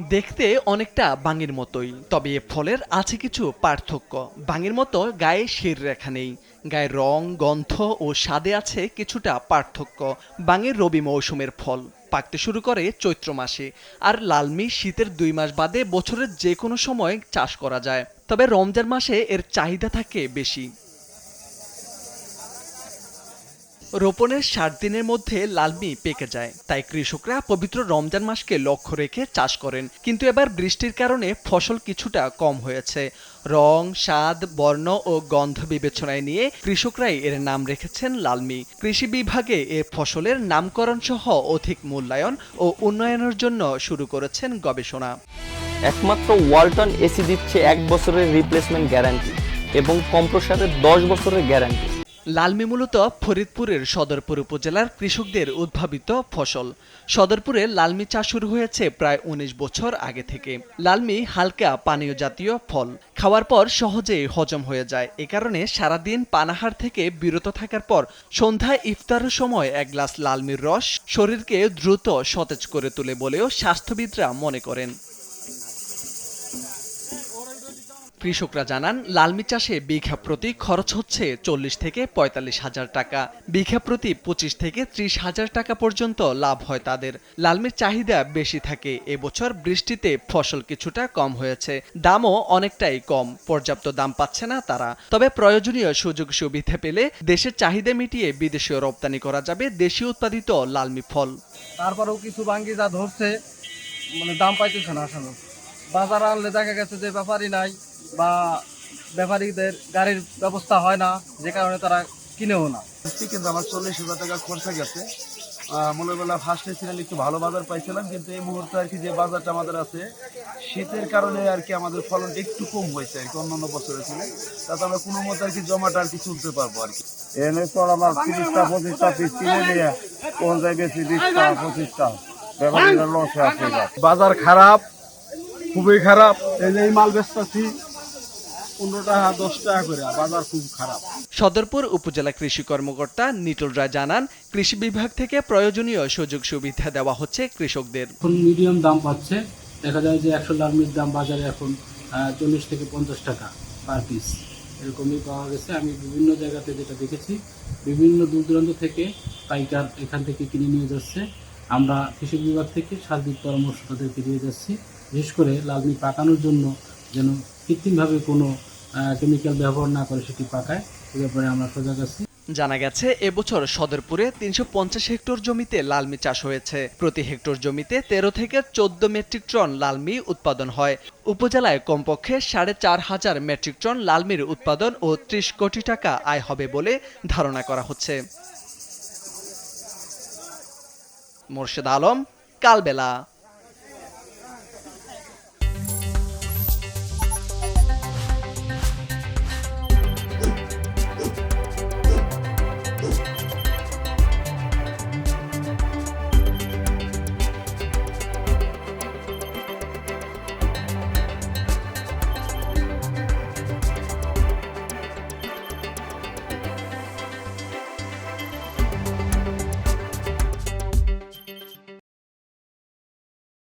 দেখতে অনেকটা বাঙের মতোই, তবে এ ফলের আছে কিছু পার্থক্য। বাঙের মতো গায়ে শির রেখা নেই। গায়ের রং, গন্ধ ও স্বাদে আছে কিছুটা পার্থক্য। বাঙের রবি মৌসুমের ফল পাকতে শুরু করে চৈত্র মাসে, আর লালমি শীতের দুই মাস বাদে বছরের যে কোনো সময় চাষ করা যায়। তবে রমজান মাসে এর চাহিদা থাকে বেশি। রোপণের ষাট দিনের মধ্যে লালমি পেকে যায়। তাই কৃষকরা পবিত্র রমজান মাসকে লক্ষ্য রেখে চাষ করেন। কিন্তু এবার বৃষ্টির কারণে ফসল কিছুটা কম হয়েছে। রং, স্বাদ, বর্ণ ও গন্ধ বিবেচনায় নিয়ে কৃষকরাই এর নাম রেখেছেন লালমি। কৃষি বিভাগে এ ফসলের নামকরণ সহ অধিক মূল্যায়ন ও উন্নয়নের জন্য শুরু করেছেন গবেষণা। একমাত্র ওয়ালটন এসি দিচ্ছে এক বছরের রিপ্লেসমেন্ট গ্যারান্টি এবং কম্প্রসারের দশ বছরের গ্যারান্টি লালমি মূলত ফরিদপুরের সদরপুর উপজেলার কৃষকদের উদ্ভাবিত ফসল। সদরপুরে লালমি চাষ শুরু হয়েছে প্রায় উনিশ বছর আগে থেকে। লালমি হালকা পানীয় জাতীয় ফল। খাওয়ার পর সহজেই হজম হয়ে যায়। এ কারণে সারাদিন পানাহার থেকে বিরত থাকার পর সন্ধ্যায় ইফতারের সময় এক গ্লাস লালমির রস শরীরকে দ্রুত সতেজ করে তোলে বলেও স্বাস্থ্যবিদরা মনে করেন। কৃষকরা জানান লালমি চাষে বিঘা প্রতি খরচ হচ্ছে চল্লিশ থেকে পঁয়তাল্লিশ হাজার টাকা। বিঘা প্রতি পঁচিশ থেকে ত্রিশ হাজার টাকা পর্যন্ত লাভ হয় তাদের। লালমির চাহিদা বেশি থাকে। এবছর বৃষ্টিতে ফসল কিছুটা কম হয়েছে। দামও অনেকটাই কম। পর্যাপ্ত দাম পাচ্ছে না তারা। তবে প্রয়োজনীয় সুযোগ সুবিধা পেলে দেশের চাহিদা মিটিয়ে বিদেশীয় রপ্তানি করা যাবে দেশীয় উৎপাদিত লালমি ফল। তারপরেও কিছু বাঙ্গি যা ধরছে মানে দাম পাইতেছে না আসলে। বাজার আনলে দেখা গেছে যে ব্যাপারই নাই বা ব্যাপারীদের গাড়ির ব্যবস্থা হয় না যে কারণে তারা কিনেও না। সত্যি কিন্তু আমার চল্লিশ হাজার টাকা খরচা গেছে। আহ, মনে বেলা ফার্স্টে ছিলেন একটু ভালো বাজার পাইছিলাম কিন্তু এই মুহূর্তে আর কি যে বাজারটা আমাদের আছে শীতের কারণে আর কি আমাদের ফলনটা একটু কম হয়েছে আর কি অন্যান্য বছরে ছিল। তাতে আমরা কোনো মতো আর কি জমাটা আর কি চলতে পারব আর কি। এনে তো আমার তিরিশটা পঁচিশটা পিস কিনে নিয়ে বিশটা পঁচিশটা। ব্যাপারীরা লসে আছে। বাজার খারাপ খুবই খারাপ। এই যে মাল বেচতেছি পনেরো টাকা দশ টাকা করে বাজার খুব খারাপ। সদরপুর উপজেলা কৃষি কর্মকর্তা নিটল রায় জানান কৃষি বিভাগ থেকে প্রয়োজনীয় সুযোগ সুবিধা দেওয়া হচ্ছে কৃষকদের। এখন মিডিয়াম দাম পাচ্ছে। দেখা যায় যে একশো লালমির দাম বাজারে এখন চল্লিশ থেকে পঞ্চাশ টাকা পার পিস এরকমই পাওয়া গেছে। আমি বিভিন্ন জায়গাতে যেটা দেখেছি বিভিন্ন দূর দূরান্ত থেকে পাইকার এখান থেকে কিনে নিয়ে যাচ্ছে। আমরা কৃষি বিভাগ থেকে সার্বিক পরামর্শ তাদেরকে দিয়ে যাচ্ছি। বিশেষ করে লালমি পাকানোর জন্য যেন কৃত্রিমভাবে কোনো কেমিক্যাল ব্যবহার না করে সেটি পাকায়, এ ব্যাপারে আমরা সজাগ আছি। জানা গেছে, এবছর সদরপুরে তিনশো পঞ্চাশ হেক্টর জমিতে লালমি চাষ হয়েছে। প্রতি হেক্টর জমিতে তেরো থেকে চোদ্দ মেট্রিক টন লালমি উৎপাদন হয়। উপজেলায় কমপক্ষে সাড়ে চার হাজার মেট্রিক টন লালমির উৎপাদন ও ত্রিশ কোটি টাকা আয় হবে বলে ধারণা করা হচ্ছে। মোর্শেদ আলম, কালবেলা।